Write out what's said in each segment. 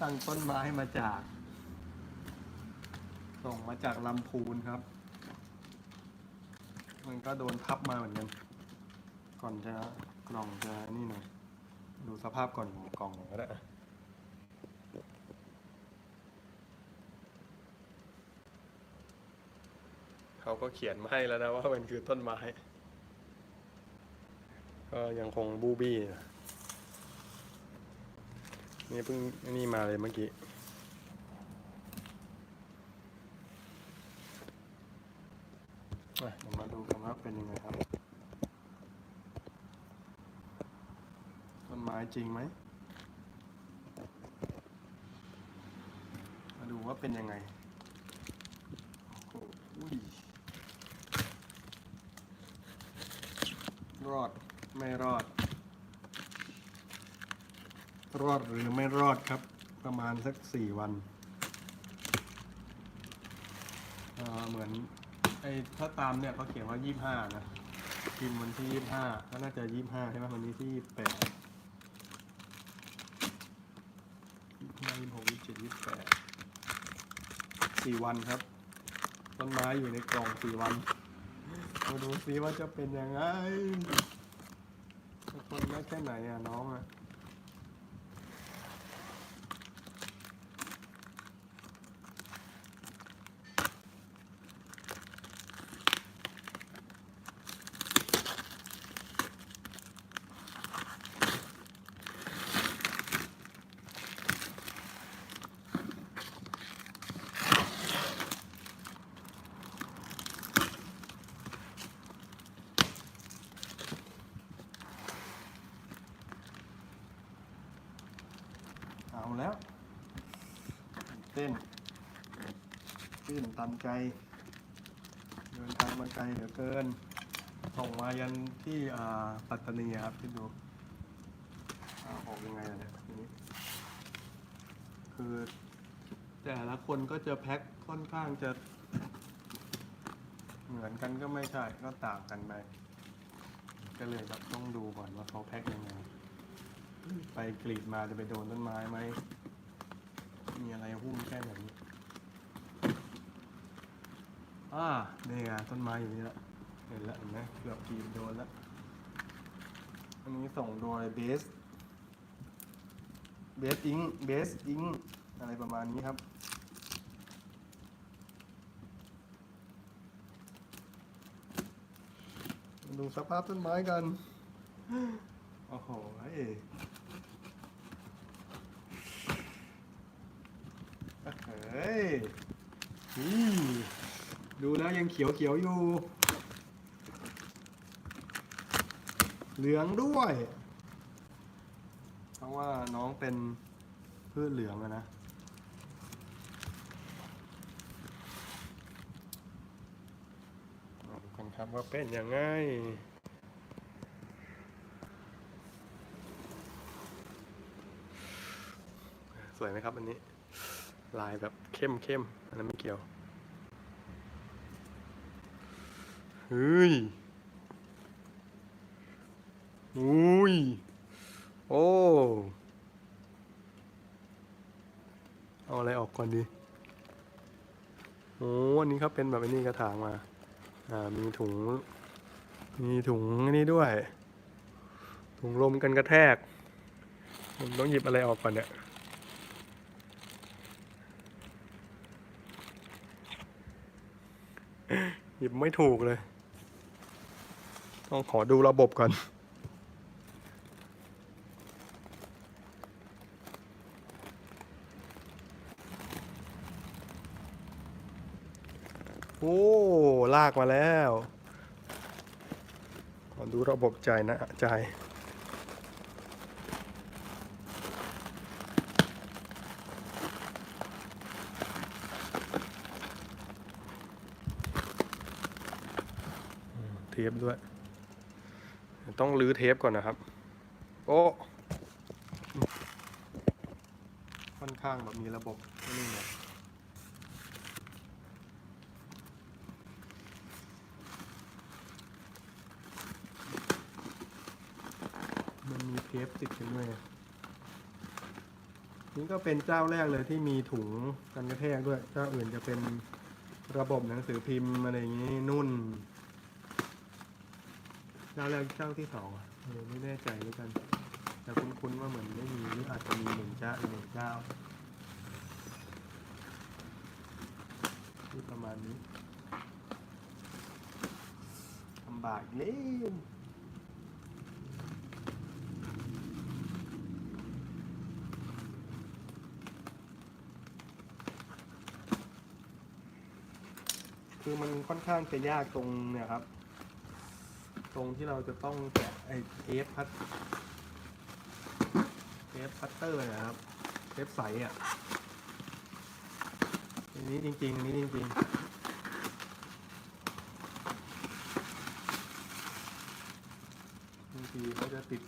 สั่งต้นไม้มาจาก ส่งมาจากลำพูนครับ มันก็โดนทับมาเหมือนกันก่อนจะกล่องจะนี่หน่อยดูสภาพก่อนของกล่องหน่อยก็ได้เขาก็เขียนมาให้แล้วนะว่ามันคือต้นไม้ ก็ยังคงบูบี้นะ นี่เพิ่งนี่มาเลยเมื่อกี้เดี๋ยวมาดูกันว่าเป็นยังไงครับ ต้นไม้จริงไหม มาดูว่าเป็นยังไงอุ้ยรอด ไม่รอด รอดหรือไม่รอดครับ ประมาณสักสี่วันเเหมือนไอ้ถ้าตามเนี่ยเขาเขียนว่ายี่ห้านะพิมพ์วันที่ยี่ห้าก็น่าจะยี่ห้าใช่ไหมวันนี้ที่แปดยี่ห้ายี่หกยี่เจ็ดยี่แปดสี่วันครับ ต้นไม้อยู่ในกล่องสี่วันมาดูซิว่าจะเป็นยังไงจะทนได้แค่ไหนอะน้องอะ เอาแล้วตื่นเต้นตื่นตันใจเดินทางมาไกลเหลือเกิน ส่งมายันที่อ่าปัตตานีครับที่ดูออกยังไงล่ะเนี่ยทีนี้คือแต่ละคนก็จะแพ็คค่อนข้างจะ เหมือนกันก็ไม่ใช่ก็ต่างกันไปก็เลยแบบต้องดูก่อนว่าเขาแพ็คยังไง ไปกรีดมาจะไปโดนต้นไม้ไหม มีอะไรหุ้มแค่ไหนอ่านี่ไงต้นไม้อยู่นี่ละ เห็นแล้วเห็นไหมเกือบกรีดโดนแล้ว อันนี้ส่งโดยเบส เบสอิง เบสอิง อะไรประมาณนี้ครับมาดูสภาพต้นไม้กัน โอ้โหเฮ้ ยนี่ดูแล้วยังเขียวเขียวๆอยู่ เหลืองด้วยเพราะว่าน้องเป็นพืชเหลืองอะนะดูกันครับว่าเป็นยังไงสวยไหมครับอันนี้ ลายแบบเข้มเข้มๆอันนั้นไม่เกี่ยวเฮ้ยอุ้ย โอ้ เอาอะไรออกก่อนดี โอ้อันนี้เขาเป็นแบบนี้กระถางมา อ่า มีถุง มีถุงนนี้ด้วย ถุงลมกันกระแทก ผมต้องหยิบอะไรออกก่อนเนี่ย ห ยิบไม่ถูกเลย ต้องขอดูระบบก่อนโอ้ลากมาแล้ว ขอดูระบบจ่ายนะจ่าย เทปด้วย ต้องรื้อเทปก่อนนะครับ โอ้ค่อนข้างแบบมีระบบนี่เนี่ยมันมีเทปติดกันด้วยนี่ก็เป็นเจ้าแรกเลยที่มีถุงกันกระแทกด้วย เจ้าอื่นจะเป็นระบบหนังสือพิมพ์อะไรอย่างนี้นุ่น เจ้าแรกเจ้าที่สองอะเออไม่แน่ใจด้วยกัน แต่คุ้นๆว่าเหมือนไม่มีหรืออาจจะมีหนึ่งเจ้าหนึ่งเจ้าที่ประมาณนี้ลำบากเล่วคือมันค่อนข้างจะยากตรงเนี่ยครับ ตรงที่เราจะต้องแกะไอ้เทปพัดเทปพัตเตอร์นะครับเทปใสอะอันนี้จริงๆอันนี้จริงๆบางทีเขาจะติด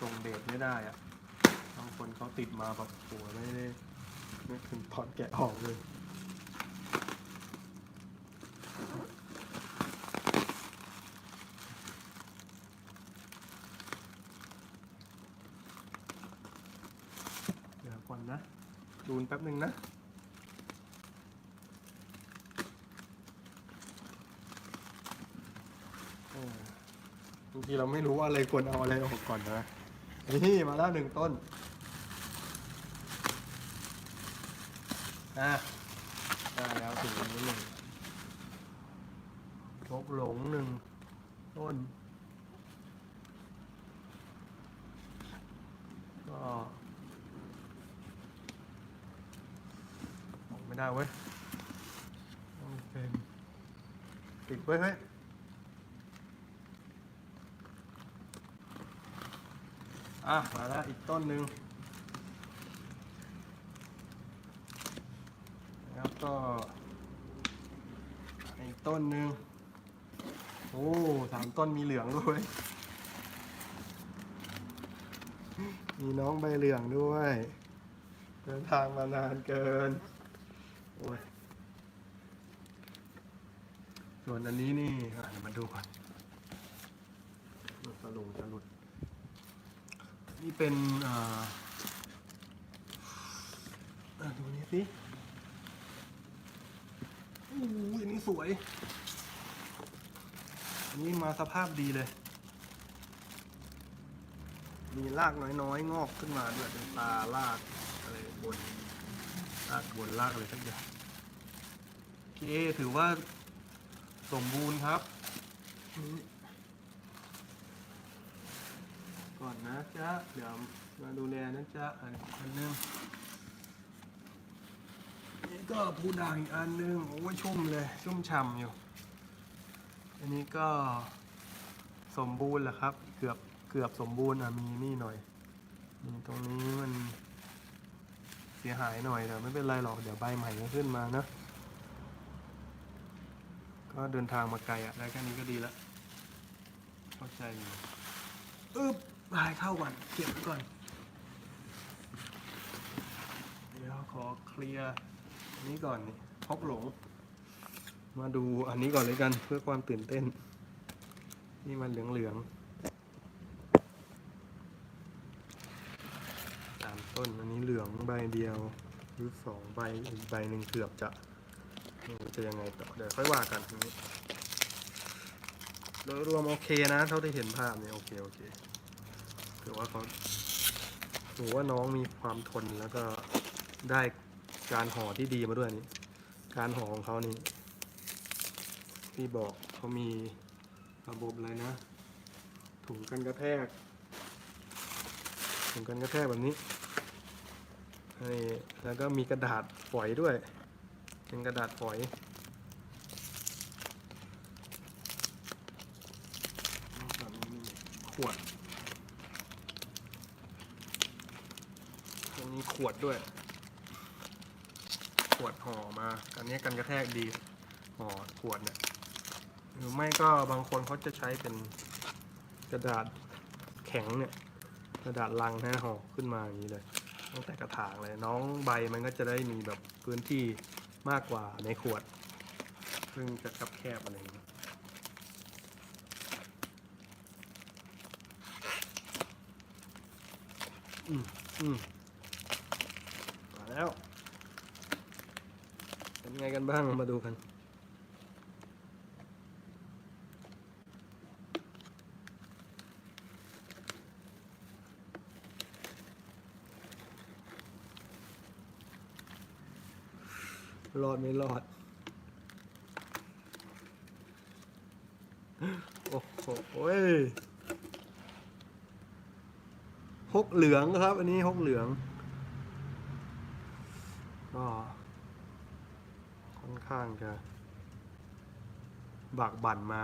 ทรงเดชไม่ได้อะบางคนเขาติดมาแบบโหัวไม่ได้ไม่ถึงถอดแกะออกเลย เดี๋ยวก่อนนะ ดูนแป๊บหนึ่งนะบางทีเราไม่รู้ว่าอะไรควรเอาอะไรออกก่อนนะนี่มาแล้วหนึ่งต้น อะ ได้แล้วถึงนี้หนึ่งทบหลงหนึ่งต้น ก็ออก ไม่ได้เว้ยต้องเป็นติดไว้ยเฮ้ยอะ มาแล้วอีกต้นหนึ่งแล้วก็อีกต้นหนึ่งโอ้สามต้นมีเหลืองด้วย มีน้องใบเหลืองด้วย เดินทางมานานเกิน โอ้ยส่วนอันนี้นี่อะเดี๋ยวมาดูก่อนสลุงจะหลุด นี่เป็นอ่าอะดูนี่สิโอ้ยนนี้สวย อันนี้มาสภาพดีเลย มีรากน้อยๆ งอกขึ้นมาด้วยเป็นตารากอะไรบน รากบนรากอะไรสักอย่างโอเคถือว่าสมบูรณ์ครับก่อนนะจ๊ะเดี๋ยวมาดูแลนะจ๊ะอันอันนึงนี่ก็ผู้ด่างอีกอันหนึงโอ้ยชุ่มเลยชุ่มฉ่ำอยู่ อันนี้ก็สมบูรณ์แหละครับ เกือบเกือบสมบูรณ์อะมีนี่หน่อยนี่ตรงนี้มัน เสียหายหน่อยแต่ไม่เป็นไรหรอกเดี๋ยวใบใหม่ก็ขึ้นมานะ ก็เดินทางมาไกลอะได้แค่นี้ก็ดีแล้วเข้าใจอยู่อึ๊บบายเข้าก่อนเก็บไว้ก่อน เดี๋ยวขอเคลียร์อันนี้ก่อนนี่พกหลง มาดูอันนี้ก่อนเลยกันเพื่อความตื่นเต้น นี่มันเหลืองๆสาม ต้นอันนี้เหลืองใบเดียวหรือสองใบอีกใบหนึ่งเกือบจะจะยังไงต่อเดี๋ยวค่อยว่ากันทีนี้โดยรวมโอเคนะ เท่าที่เห็นภาพเนี่ยโอเคโอเคถือว่าเขาถือว่าน้องมีความทนแล้วก็ได้การห่อที่ดีมาด้วยนี่การห่อของเขานี่ที่บอกเขามีระบบอะไรนะ ถุงกันกระแทกถุงกันกระแทกแบบนี้ นี่แล้วก็มีกระดาษฝอยด้วย เป็นกระดาษฝอย ขวดตรงนี้ขวดด้วย ขวดห่อมา อันนี้กันกระแทกดี ห่อขวดเนี่ย หรือไม่ก็บางคนเขาจะใช้เป็นกระดาษแข็งเนี่ย กระดาษลังนะห่อขึ้นมาอย่างนี้เลย ตั้งแต่กระถางเลยน้องใบมันก็จะได้มีแบบพื้นที่มากกว่าในขวด ซึ่งจะกับแคบอะไรอย่างนี้อืมอืมมาแล้วเป็นไงกันบ้างมาดูกัน รอดไม่รอด โอ้โหฮกเหลืองครับ อันนี้ฮกเหลืองก็ค่อนข้างจะบากบั่นมา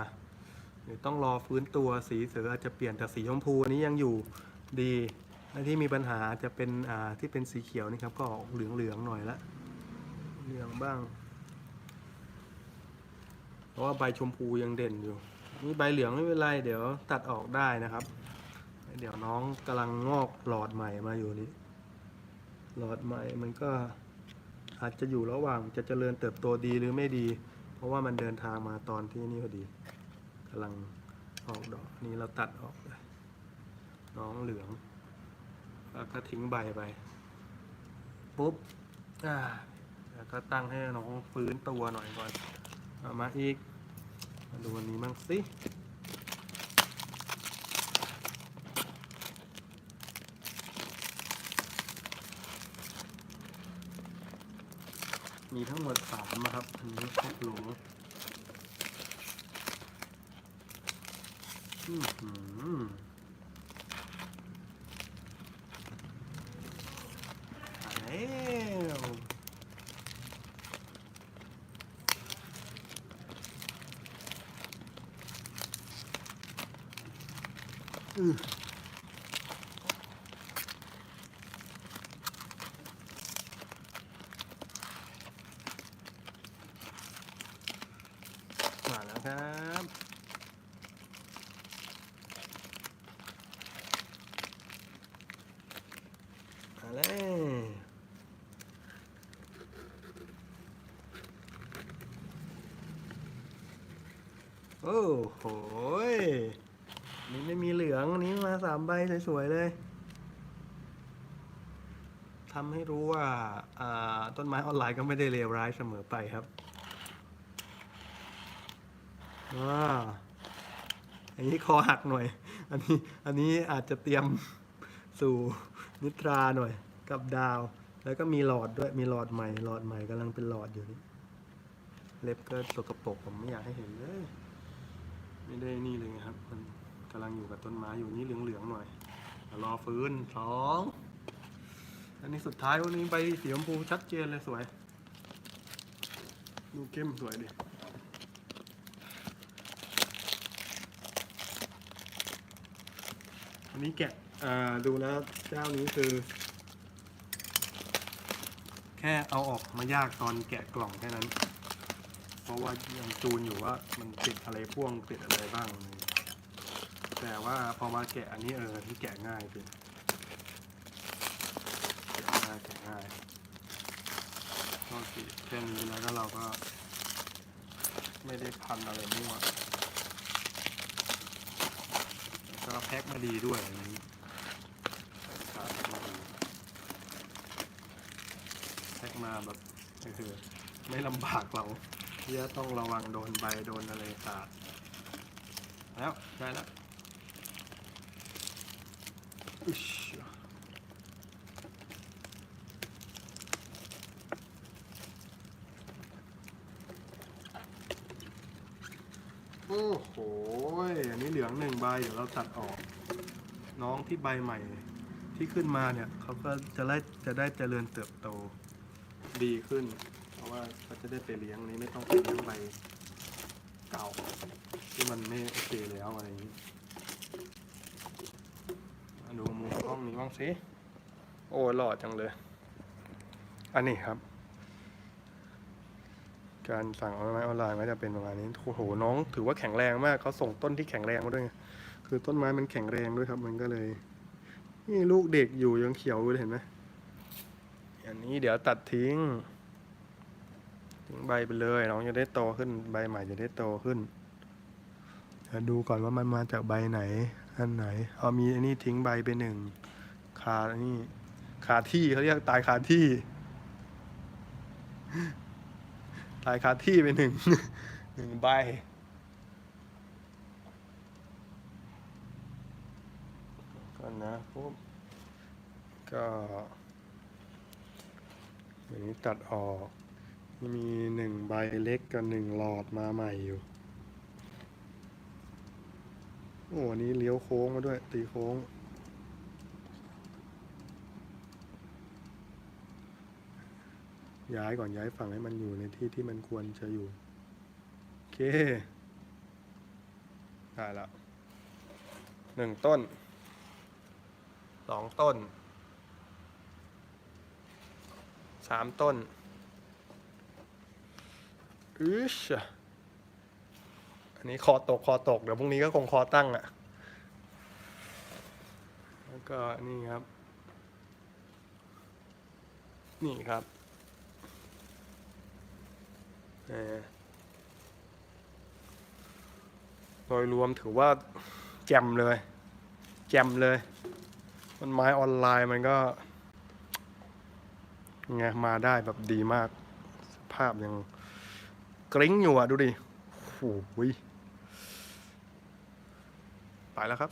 เดี๋ยวต้องรอฟื้นตัวสีเสืออาจจะเปลี่ยนจากสีชมพูอันนี้ยังอยู่ดีและที่มีปัญหาจะเป็นอ่าที่เป็นสีเขียวนี่ครับก็เหลืองๆหน่อยละ เหลืองบ้าง เพราะว่าใบชมพูยังเด่นอยู่นี่ใบเหลืองไม่เป็นไร เดี๋ยวตัดออกได้นะครับ เดี๋ยวน้องกำลังงอกหลอดใหม่มาอยู่นี่หลอดใหม่มันก็อาจจะอยู่ระหว่างจะเจริญเติบโตดีหรือไม่ดี เพราะว่ามันเดินทางมาตอนที่นี่พอดีกำลังออกดอกนี่เราตัดออกเลยน้องเหลือง แล้วก็ทิ้งใบไปปุ๊บอ่า แล้วก็ตั้งให้น้องฟื้นตัวหน่อยก่อนเอามาอีก มาดูอันนี้มั่งสิมีทั้งหมดสามนะครับ อันนี้ครบหลงอืมาแล้วอือ มาแล้วครับมาแล้วโอ้โห นี่ไม่มีเหลืองอันนี้มาสามใบสวยๆเลยทำให้รู้ว่าต้นไม้ออนไลน์ก็ไม่ได้เลวร้ายเสมอไปครับว้าอันนี้คอหักหน่อย อันนี้อันนี้อาจจะเตรียมสู่นิทราหน่อยกับดาว แล้วก็มีหลอดด้วยมีหลอดใหม่หลอดใหม่กำลังเป็นหลอดอยู่นี่เล็บก็สกปรกผมไม่อยากให้เห็นเลย ไม่ได้นี่เลยครับมัน กำลังอยู่กับต้นไม้อยู่นี่เหลืองๆหน่อยรอฟื้นสองอันนี้สุดท้ายวันนี้ใบสีชมพูชัดเจนเลยสวย ดูเข้มสวยดิอันนี้แกะดูแล้วเจ้านี้คือ แค่เอาออกมายากตอนแกะกล่องแค่นั้น เพราะว่ายังจูนอยู่ว่ามันติดอะไรพ่วงติดอะไรบ้าง แต่ว่าพอมาแกะอันนี้เออที่แกะง่ายจริงแกะง่ายแกะง่ายก็สิแค่นี้แล้วก็เราก็ ไม่ได้พันอะไรมั่วก็แพ็คมาดีด้วยอันนี้แพ็คมาแบบก็คือไม่ลำบากเราที่จะต้องระวังโดนใบโดนอะไรขาดแล้ว ได้แล้ว โอ้โห อันนี้เหลืองหนึ่งใบเดี๋ยวเราตัดออก น้องที่ใบใหม่ที่ขึ้นมาเนี่ยเขาก็จะได้จะได้เจริญเติบโตดีขึ้น เพราะว่าเขาจะได้ไปเลี้ยงอันนี้ไม่ต้องไปเลี้ยงใบเก่าที่มันไม่โอเคแล้วอะไรอย่างนี้มาดูมุมกล้องนี้ บ้างสิ โอ้หล่อจังเลย อันนี้ครับ การสั่งออนไลน์ออนไลน์ก็จะเป็นประมาณนี้โอ้โหน้อง ถือว่าแข็งแรงมากเขาส่งต้นที่แข็งแรงมาด้วย คือต้นไม้มันแข็งแรงด้วยครับ มันก็เลย นี่ลูกเด็กอยู่ยังเขียวอยู่เลยเห็นไหมอันนี้เดี๋ยวตัดทิ้งทิ้งใบไปเลย น้องจะได้โตขึ้นใบใหม่จะได้โตขึ้นดูก่อนว่ามันมาจากใบไหน อันไหน เอามีอันนี้ทิ้งใบไปหนึ่ง คาอนนี้คาที่เขาเรียกตายคาที่ ตายคาที่ไปหนึ่งหนึ่งใบก่อนนะปุ๊บก็อย่างนี้ตัดออกมีหนึ่งใบเล็กกับหนึ่งหลอดมาใหม่อยู่ โอ้อันนี้เลี้ยวโค้งมาด้วย ตีโค้ง ย้ายก่อนย้ายฝั่งให้มันอยู่ในที่ที่มันควรจะอยู่ โอเค ได้แล้วหนึ่งต้น สองต้น สามต้นอืชอันนี้คอตกคอตก เดี๋ยวพรุ่งนี้ก็คงคอตั้งอะ่ะ แล้วก็นี่ครับ นี่ครับ โดยรวมถือว่าแจ่มเลย แจ่มเลยต้นไม้ออนไลน์มันก็ไงมาได้แบบดีมากสภาพยังกริ้งอยู่อะ ดูดิโอ้โหยไปแล้วครับ